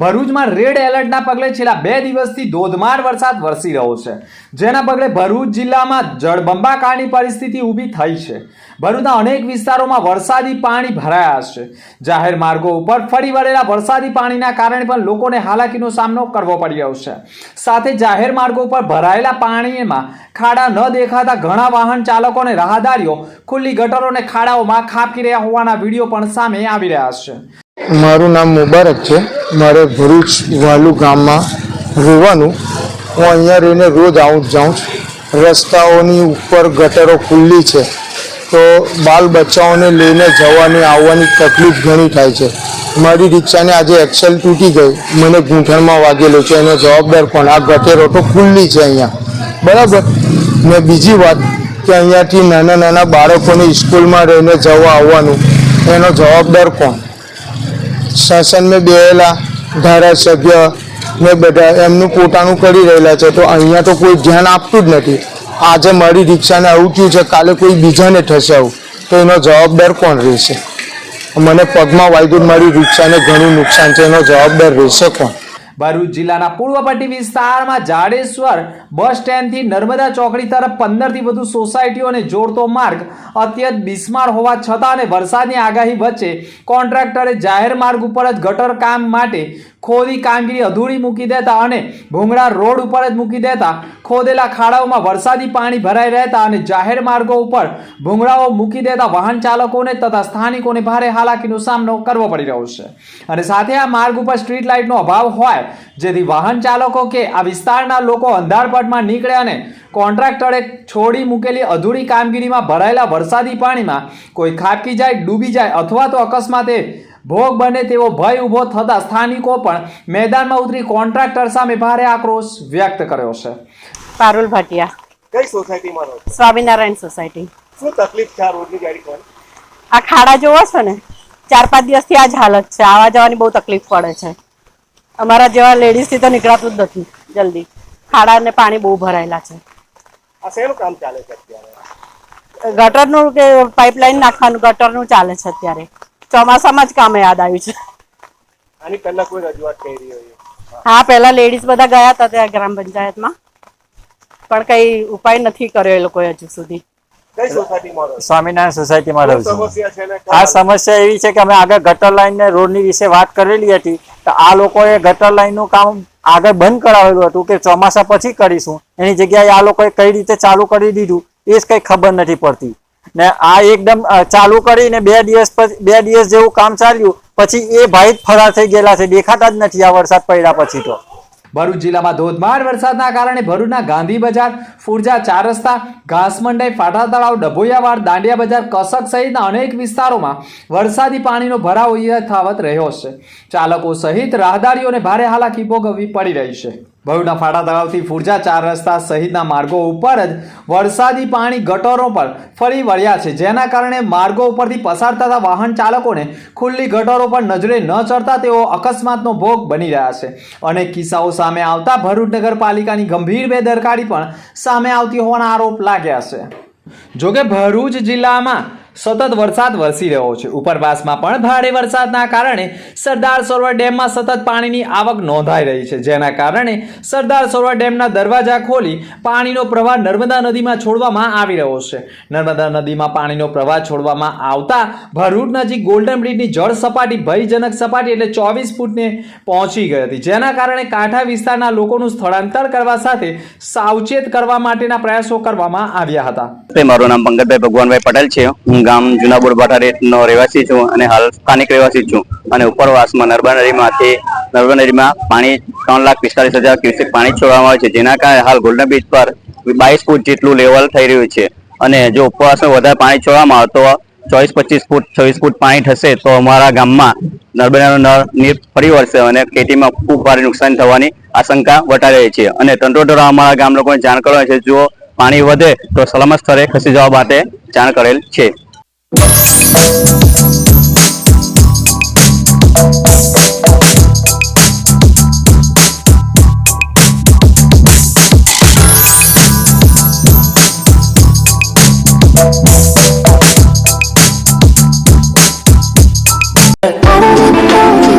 ભરૂચમાં રેડ એલર્ટના પગલે છેલ્લા બે દિવસથી ધોધમાર વરસાદ વરસી રહ્યો છે. જેના પગલે ભરૂચ જિલ્લામાં જળબંબાકારની પરિસ્થિતિ ઊભી થઈ છે. ભરૂચના અનેક વિસ્તારોમાં વરસાદી પાણી ભરાયા છે. જાહેર માર્ગો ઉપર ફરી વળેલા વરસાદી પાણીના કારણે પણ લોકોને હાલાકીનો સામનો કરવો પડી રહ્યો છે. સાથે જાહેર માર્ગો ઉપર ભરાયેલા પાણીમાં ખાડા ન દેખાતા ઘણા વાહન ચાલકોને રાહદારીઓ, ખુલ્લી ગટરોને ખાડાઓમાં ખાબકી રહ્યા હોવાના વીડિયો પણ સામે આવી રહ્યા છે. મારું નામ મુબારક છે. મારે ભરૂચ વાલુ ગામમાં રહેવાનું. હું અહીંયા રહીને રોજ આવું જાઉં છું. રસ્તાઓની ઉપર ગટરો ખુલ્લી છે. તો બાલ બચ્ચાઓને લઈને જવાની, આવવાની તકલીફ ઘણી થાય છે. મારી રિક્ષાને આજે એક્સેલ તૂટી ગઈ. મને ગૂંઠણમાં વાગેલો છે. એનો જવાબદાર કોણ? આ ગટેરો તો ખુલ્લી છે અહીંયા. બરાબર? ને બીજી વાત કે અહીંયાથી નાના નાના બાળકોને સ્કૂલમાં રહીને જવા આવવાનું. એનો જવાબદાર કોણ? શાસન મેં બેયેલા ધારાસભ્ય ને બધા એમનું પોતાનું કરી રહેલા છે. તો અહીંયા તો કોઈ ધ્યાન આપતું જ નથી. આજે મારી રિક્ષાને આવું થયું છે, કાલે કોઈ બીજાને થશે આવું. તો એનો જવાબદાર કોણ રહેશે? મને પગમાં વાગ્યું મારી રિક્ષાને ઘણું નુકસાન છે, એનો જવાબદાર રહેશે કોણ? ભરૂચ જિલ્લાના પૂર્વ પટ્ટી વિસ્તારમાં જાડેશ્વર બસ સ્ટેન્ડથી નર્મદા ચોકડી તરફ પંદરથી વધુ સોસાયટીઓને જોડતો માર્ગ અત્યંત બિસ્માર હોવા છતાં અને વરસાદની આગાહી વચ્ચે કોન્ટ્રાક્ટરે જાહેર માર્ગ ઉપર જ ગટર કામ માટે ખોદી કામગીરી અધૂરી મૂકી દેતા અને ભૂંગળા રોડ ઉપર જ મૂકી દેતા. ખોદેલા ખાડાઓમાં વરસાદી પાણી ભરાઈ રહેતા અને જાહેર માર્ગો ઉપર ભૂંગળાઓ મૂકી દેતા વાહન ચાલકોને તથા સ્થાનિકોને ભારે હાલાકીનો સામનો કરવો પડી રહ્યો છે. અને સાથે આ માર્ગ ઉપર સ્ટ્રીટ લાઇટનો અભાવ હોય, જેથી વાહન ચાલકો કે આ વિસ્તારના લોકો અંધારપટમાં નીકળે અને કોન્ટ્રાક્ટરે છોડી મૂકેલી અધૂરી કામગીરીમાં ભરાયેલા વરસાદી પાણીમાં કોઈ ખાબકી જાય ડૂબી જાય અથવા તો અકસ્માતે ભોગ બને તેવો ભય ઊભો થતા સ્થાનિકો પણ મેદાનમાં ઉતરી કોન્ટ્રાક્ટર સામે ભારે આક્રોશ વ્યક્ત કર્યો છે. પારુલ ભાટિયા. કઈ સોસાયટીમાં રહો સ્વામિનારાયણ સોસાયટી. શું તકલીફ છે આ રોડની ગાડી પર આ ખાડા જોવો છો ને? ચાર પાંચ દિવસથી આ જ હાલત છે. આવા જવાની બહુ તકલીફ પડે છે. અમારા જેવા લેડીઝથી તો નીકળાતું જ નથી જલ્દી. ખાડા અને પાણી બહુ ભરાયેલા છે. આ શેનું કામ ચાલે છે અત્યારે? ગટરનું કે પાઇપલાઇન નાખવાનું ગટરનું ચાલે છે અત્યારે. ચોમાસામાં જ કામ યાદ આવ્યું છે. આની પહેલા કોઈ રજૂઆત કરી હોય? હા પહેલા લેડીઝ બધા ગયા હતા ત્યાં ગ્રામ પંચાયતમાં. પણ કઈ ઉપાય નથી કર્યો એ લોકોએ હજુ સુધી. કઈ સોસાયટીમાં રહો છો? સ્વામિનારાયણ સોસાયટીમાં રહું છું. સમસ્યા છે ને? આ સમસ્યા એવી છે કે અમે આગળ ગટર લાઈન ને રોડની વિશે વાત કરેલી હતી. તો આ લોકોએ ગટર લાઈનનું કામ આગળ બંધ કરાવેલું હતું કે ચોમાસા પછી કરીશું. એની જગ્યાએ આ લોકોએ કઈ રીતે ચાલુ કરી દીધું, એ જ કઈ ખબર નથી પડતી. ને આ એકદમ ચાલુ કરીને બે દિવસ પછી, બે દિવસ જેવું કામ ચાલ્યું, પછી એ ભાઈ જ ફરાર થઈ ગયેલા છે, દેખાતા જ નથી આ વરસાદ પડ્યા પછી તો. ભરૂચ જિલ્લામાં ધોધમાર વરસાદના કારણે ભરૂચના ગાંધી બજાર, ફુરજા ચાર રસ્તા, ઘાસમંડાઈ, ફાટા તળાવ ડભોયાવાડ દાંડિયા બજાર, કસક સહિતના અનેક વિસ્તારોમાં વરસાદી પાણીનો ભરાવો યથાવત રહ્યો છે. ચાલકો સહિત રાહદારીઓને ભારે હાલાકી ભોગવવી પડી રહી છે. ભરૂચના ફાટા તળાવથી ફુરજા ચાર રસ્તા સહિતના માર્ગો ઉપર જ વરસાદી પાણી ગટરો પર ફરી વળ્યા છે. જેના કારણે માર્ગો ઉપરથી પસાર થતા વાહન ચાલકોને ખુલ્લી ગટરો પર નજરે ન ચડતા તેઓ અકસ્માતનો ભોગ બની રહ્યા છે. અનેક કિસ્સાઓ સામે આવતા ભરૂચ નગરપાલિકાની ગંભીર બેદરકારી પણ સામે આવતી હોવાના આરોપ લાગ્યા છે. જોકે ભરૂચ જિલ્લામાં સતત વરસાદ વરસી રહ્યો છે. ઉપરવાસમાં પણ ભારે વરસાદના કારણે સરદાર સરોવર ડેમમાં સતત પાણીની આવક નોંધાઈ રહી છે. જેના કારણે સરદાર સરોવર ડેમના દરવાજા ખોલી પાણીનો પ્રવાહ નર્મદા નદીમાં છોડવામાં આવી રહ્યો છે. નર્મદા નદીમાં પાણીનો પ્રવાહ છોડવામાં આવતા ભરૂચ નજીક ગોલ્ડન બ્રિજની જળ સપાટી, ભયજનક સપાટી એટલે ચોવીસ ફૂટને પહોંચી ગઈ હતી. જેના કારણે કાંઠા વિસ્તારના લોકોનું સ્થળાંતર કરવા સાથે સાવચેત કરવા માટેના પ્રયાસો કરવામાં આવ્યા હતા. મારું નામ પંકજભાઈ ભગવાનભાઈ પટેલ છે. હું ગામ જુનાબોડ બટારેનો રહેવાસી છું અને હાલ સ્થાનિક રહેવાસી છું. અને ઉપરવાસમાં નર્મદા નદીમાંથી નર્મદા નદીમાં પાણી ત્રણ લાખ પિસ્તાલીસ હજાર ક્યુસેક પાણી છોડવામાં આવે છે. જેના કારણે હાલ ગોલ્ડન બીચ પર બાવીસ ફૂટ જેટલું લેવલ થઈ રહ્યું છે. અને જો ઉપરવાસમાં વધારે પાણી છોડવામાં આવે તો ચોવીસ, પચીસ ફૂટ, છવ્વીસ ફૂટ પાણી થશે તો અમારા ગામમાં નર્મદાનો નળ નીર ફરી વળશે અને ખેતીમાં ખૂબ ભારે નુકસાન થવાની આશંકા વટાઈ રહી છે. અને તંત્ર દ્વારા અમારા ગામ લોકોને જાણ કરવા છે. જો પાણી વધે તો સલામત સ્થળે ખસી જવા માટે જાણ કરેલ છે. I don't know